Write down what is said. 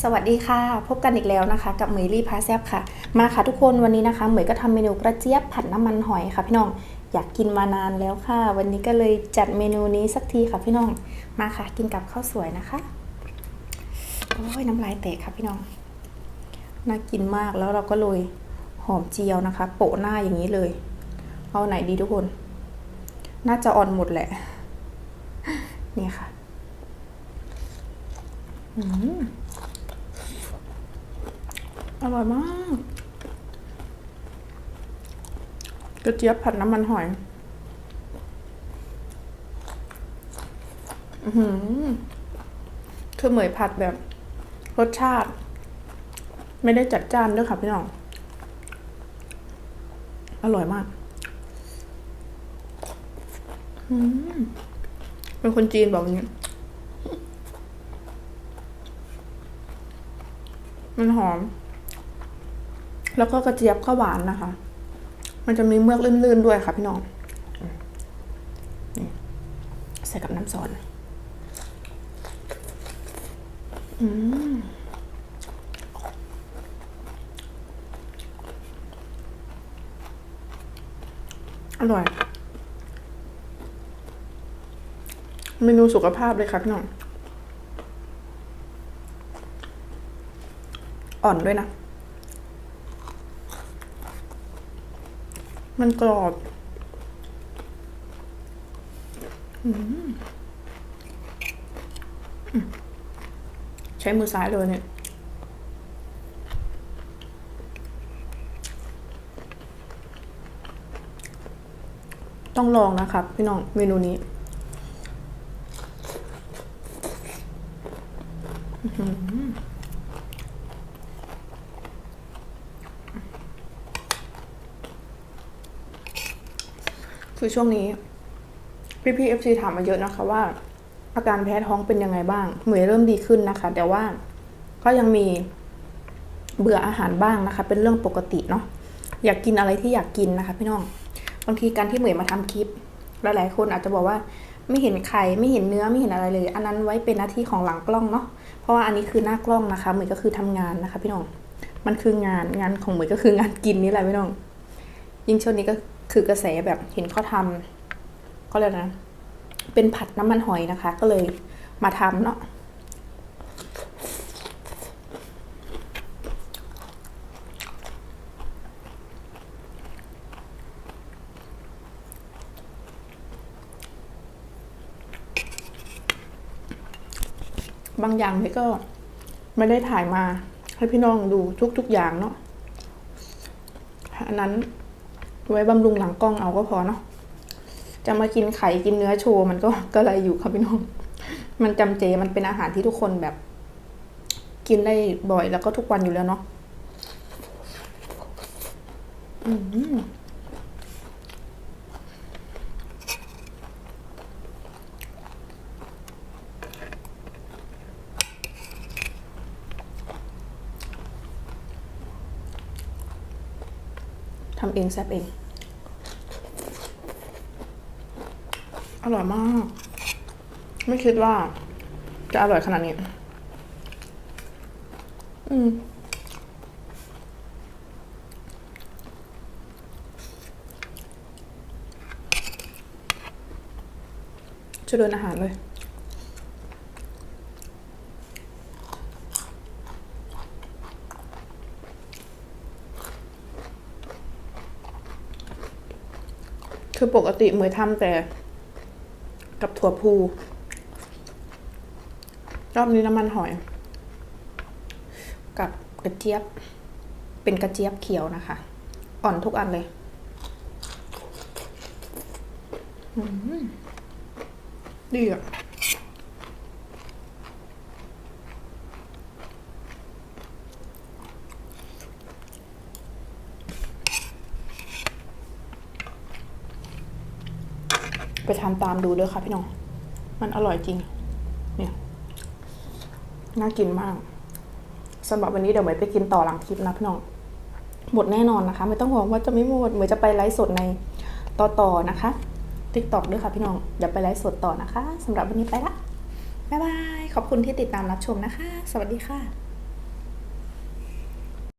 สวัสดีค่ะ พบกันอีกแล้วนะคะ กับเหมยลี่พาแซบค่ะ มาค่ะทุกคนวันนี้นะคะเหมยก็ทำเมนูกระเจี๊ยบผัดน้ำมันหอยค่ะพี่น้องอยากกินมานานแล้วค่ะ วันนี้ก็เลยจัดเมนูนี้สักทีค่ะพี่น้องมาค่ะ กินกับข้าวสวยนะคะโอ้ยน้ำลายแตกค่ะพี่น้องน่ากินมากแล้วเราก็โรยหอมเจียวนะคะ โปะหน้าอย่างนี้เลย เอาไหนดีทุกคน น่าจะอ่อนหมดแหละ นี่ค่ะ อืม อร่อยมากกระเจี๊ยบผัดน้ำมันหอย อือหือ คือเหมยผัดแบบ รสชาติ ไม่ได้จัดจ้านด้วยค่ะพี่น้อง อร่อยมาก อืมเป็นคนจีนบอกอย่างนี้ มันหอม แล้วก็กระเจี๊ยบก็หวานนะคะ มันจะมีเมือกลื่นๆด้วยค่ะพี่น้องนี่ใส่กับน้ำซอสอืมอร่อย เมนูสุขภาพเลยค่ะพี่น้อง อ่อนด้วยนะ มันกรอบใช้มือซ้ายเลยเนี่ยต้องลองนะครับพี่น้องเมนูนี้ อื้อหือ คือช่วงนี้ พี่พี่เอฟซีถามมาเยอะนะคะว่า อาการแพ้ท้องเป็นยังไงบ้างเหมือนเริ่มดีขึ้นนะคะ แต่ว่าก็ยังมีเบื่ออาหารบ้างนะคะ เป็นเรื่องปกติเนาะอยากกินอะไรที่อยากกินนะคะ พี่น้องบางทีการที่เหมยมาทำคลิป หลายๆคนอาจจะบอกว่าไม่เห็นไข่ไม่เห็นเนื้อไม่เห็นอะไรเลย อันนั้นไว้เป็นหน้าที่ของหลังกล้องเนาะเพราะว่าอันนี้คือหน้ากล้องนะคะเหมยก็คือทำงานนะคะ พี่น้องมันคืองานงานของเหมยก็คืองานกินนี่แหละพี่น้องยิ่งช่วงนี้ก็ คือกระแสแบบเห็นเขาทำก็เลยนะ เป็นผัดน้ำมันหอยนะคะ ก็เลยมาทำเนาะบางอย่างพี่ก็ไม่ได้ถ่ายมาให้พี่น้องดูทุกๆอย่างเนาะอันนั้น ไว้บำรุงหลังกล้องเอาก็พอเนาะจะมากินไข่กินเนื้อโชว์มันก็ก็อะไรอยู่ครับพี่น้อง มันจำเจมันเป็นอาหารที่ทุกคนแบบ กินได้บ่อยแล้วก็ทุกวันอยู่แล้วเนาะอืม ทำเองแซ่บเอง อร่อยมาก ไม่คิดว่า จะอร่อยขนาดนี้ อืมจะเดินอาหารเลย คือปกติเหมยทำแต่ กับถั่วพู รอบนี้น้ำมันหอย กับกระเจี๊ยบ เป็นกระเจี๊ยบเขียวนะคะ อ่อนทุกอันเลยอืมดีอะ ไปทำตามดูด้วยค่ะพี่น้อง มันอร่อยจริง เนี่ย น่ากินมากสำหรับวันนี้เดี๋ยวเหมยไปกินต่อหลังคลิปนะพี่น้อง หมดแน่นอนนะคะ ไม่ต้องห่วงว่าจะไม่หมดเหมยจะไปไลฟ์สดในต่อต่อนะคะติ๊กตอกด้วยค่ะพี่น้องเดี๋ยวไปไลฟ์สดต่อนะคะสำหรับวันนี้ไปละบ๊ายบาย ขอบคุณที่ติดตามรับชมนะคะ สวัสดีค่ะ